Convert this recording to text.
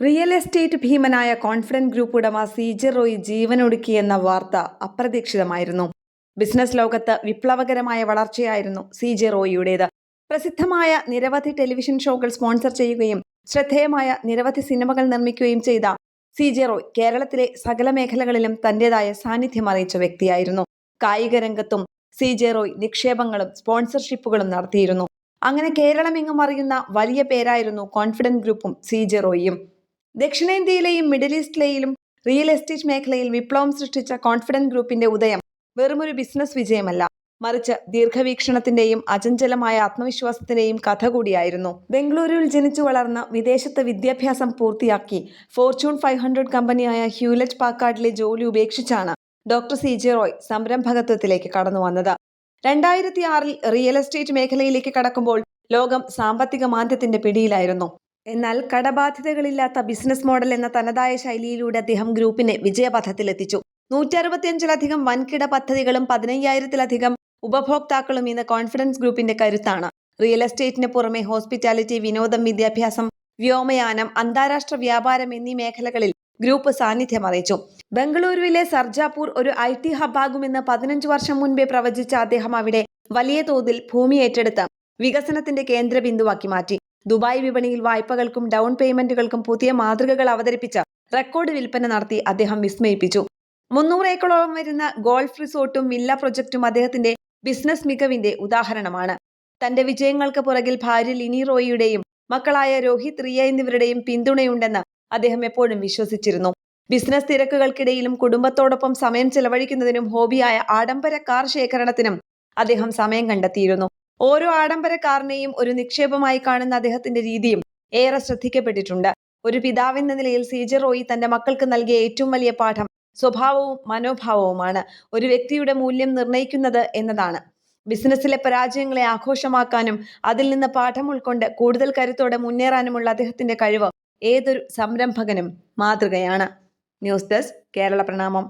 Real estate ഭീമനായ confident group ഉടമ seizure Roy ജീവനൊടുക്കിയെന്ന വാർത്ത അപ്രതീക്ഷിതമായിരുന്നു. ബിസിനസ് ലോകത്ത് വിപ്ലവകരമായ വളർച്ചയായിരുന്നു സീജെ റോയിയുടേത്. പ്രസിദ്ധമായ നിരവധി ടെലിവിഷൻ ഷോകൾ സ്പോൺസർ ചെയ്യുകയും ശ്രദ്ധേയമായ നിരവധി സിനിമകൾ നിർമ്മിക്കുകയും ചെയ്ത സീജെ റോയ് കേരളത്തിലെ സകല മേഖലകളിലും തന്റേതായ സാന്നിധ്യം അറിയിച്ച വ്യക്തിയായിരുന്നു. കായിക രംഗത്തും സീജെ റോയ് നിക്ഷേപങ്ങളും സ്പോൺസർഷിപ്പുകളും നടത്തിയിരുന്നു. അങ്ങനെ കേരളമെങ്ങും അറിയുന്ന വലിയ പേരായിരുന്നു കോൺഫിഡന്റ് ഗ്രൂപ്പും സീജെ റോയിയും. ദക്ഷിണേന്ത്യയിലെയും മിഡിൽ ഈസ്റ്റിലെയും റിയൽ എസ്റ്റേറ്റ് മേഖലയിൽ വിപ്ലവം സൃഷ്ടിച്ച കോൺഫിഡന്റ് ഗ്രൂപ്പിന്റെ ഉദയം വെറുമൊരു ബിസിനസ് വിജയമല്ല. മറിച്ച് ദീർഘവീക്ഷണത്തിന്റെയും അചഞ്ചലമായ ആത്മവിശ്വാസത്തിന്റെയും കഥ കൂടിയായിരുന്നു. ബംഗളൂരുവിൽ ജനിച്ചു വളർന്ന വിദേശത്ത് വിദ്യാഭ്യാസം പൂർത്തിയാക്കി ഫോർച്യൂൺ ഫൈവ് ഹൺഡ്രഡ് കമ്പനിയായ ഹ്യൂലറ്റ് പാക്കാർഡിലെ ജോലി ഉപേക്ഷിച്ചാണ് ഡോക്ടർ സി ജെ റോയ് സംരംഭകത്വത്തിലേക്ക് കടന്നു വന്നത്. രണ്ടായിരത്തി ആറിൽ റിയൽ എസ്റ്റേറ്റ് മേഖലയിലേക്ക് കടക്കുമ്പോൾ ലോകം സാമ്പത്തിക മാന്ദ്യത്തിന്റെ പിടിയിലായിരുന്നു. എന്നാൽ കടബാധ്യതകളില്ലാത്ത ബിസിനസ് മോഡൽ എന്ന തനതായ ശൈലിയിലൂടെ അദ്ദേഹം ഗ്രൂപ്പിനെ വിജയപഥത്തിലെത്തിച്ചു. നൂറ്റി അറുപത്തിയഞ്ചിലധികം വൻകിട പദ്ധതികളും പതിനയ്യായിരത്തിലധികം ഉപഭോക്താക്കളും ഇന്ന് കോൺഫിഡൻസ് ഗ്രൂപ്പിന്റെ കരുത്താണ്. റിയൽ എസ്റ്റേറ്റിന് പുറമെ ഹോസ്പിറ്റാലിറ്റി വിനോദം വിദ്യാഭ്യാസം വ്യോമയാനം അന്താരാഷ്ട്ര വ്യാപാരം എന്നീ മേഖലകളിൽ ഗ്രൂപ്പ് സാന്നിധ്യം അറിയിച്ചു ബംഗളൂരുവിലെ സർജാപൂർ ഒരു ഐ ടി ഹബ്ബാകുമെന്ന് പതിനഞ്ച് വർഷം മുൻപേ പ്രവചിച്ച അദ്ദേഹം അവിടെ വലിയ തോതിൽ ഭൂമി ഏറ്റെടുത്ത് വികസനത്തിന്റെ കേന്ദ്ര ബിന്ദുവാക്കി മാറ്റി. ദുബായ് വിപണിയിൽ വായ്പകൾക്കും ഡൗൺ പേയ്മെന്റുകൾക്കും പുതിയ മാതൃകകൾ അവതരിപ്പിച്ച റെക്കോർഡ് വിൽപ്പന നടത്തി അദ്ദേഹം വിസ്മയിപ്പിച്ചു. മുന്നൂറ് ഏക്കറോളം വരുന്ന ഗോൾഫ് റിസോർട്ടും വില്ല പ്രൊജക്റ്റും അദ്ദേഹത്തിന്റെ ബിസിനസ് മികവിന്റെ ഉദാഹരണമാണ്. തന്റെ വിജയങ്ങൾക്ക് പുറകിൽ ഭാര്യ ലിനി റോയിയുടെയും മക്കളായ രോഹിത് റിയ എന്നിവരുടെയും പിന്തുണയുണ്ടെന്ന് അദ്ദേഹം എപ്പോഴും വിശ്വസിച്ചിരുന്നു. ബിസിനസ് തിരക്കുകൾക്കിടയിലും കുടുംബത്തോടൊപ്പം സമയം ചെലവഴിക്കുന്നതിനും ഹോബിയായ ആഡംബര കാർ ശേഖരണത്തിനും അദ്ദേഹം സമയം കണ്ടെത്തിയിരുന്നു. ഓരോ ആഡംബര കാറിനെയും ഒരു നിക്ഷേപമായി കാണുന്ന അദ്ദേഹത്തിന്റെ രീതിയും ഏറെ ശ്രദ്ധിക്കപ്പെട്ടിട്ടുണ്ട്. ഒരു പിതാവെന്ന നിലയിൽ സീജർ റോയി തന്റെ മക്കൾക്ക് നൽകിയ ഏറ്റവും വലിയ പാഠം സ്വഭാവവും മനോഭാവവുമാണ്. ഒരു വ്യക്തിയുടെ മൂല്യം നിർണയിക്കുന്നത് എന്നതാണ്. ബിസിനസ്സിലെ പരാജയങ്ങളെ ആഘോഷമാക്കാനും അതിൽ നിന്ന് പാഠം ഉൾക്കൊണ്ട് കൂടുതൽ കരുത്തോടെ മുന്നേറാനുമുള്ള അദ്ദേഹത്തിന്റെ കഴിവ് ഏതൊരു സംരംഭകനും മാതൃകയാണ്. ന്യൂസ് ഡെസ്ക് കേരള പ്രണാമം.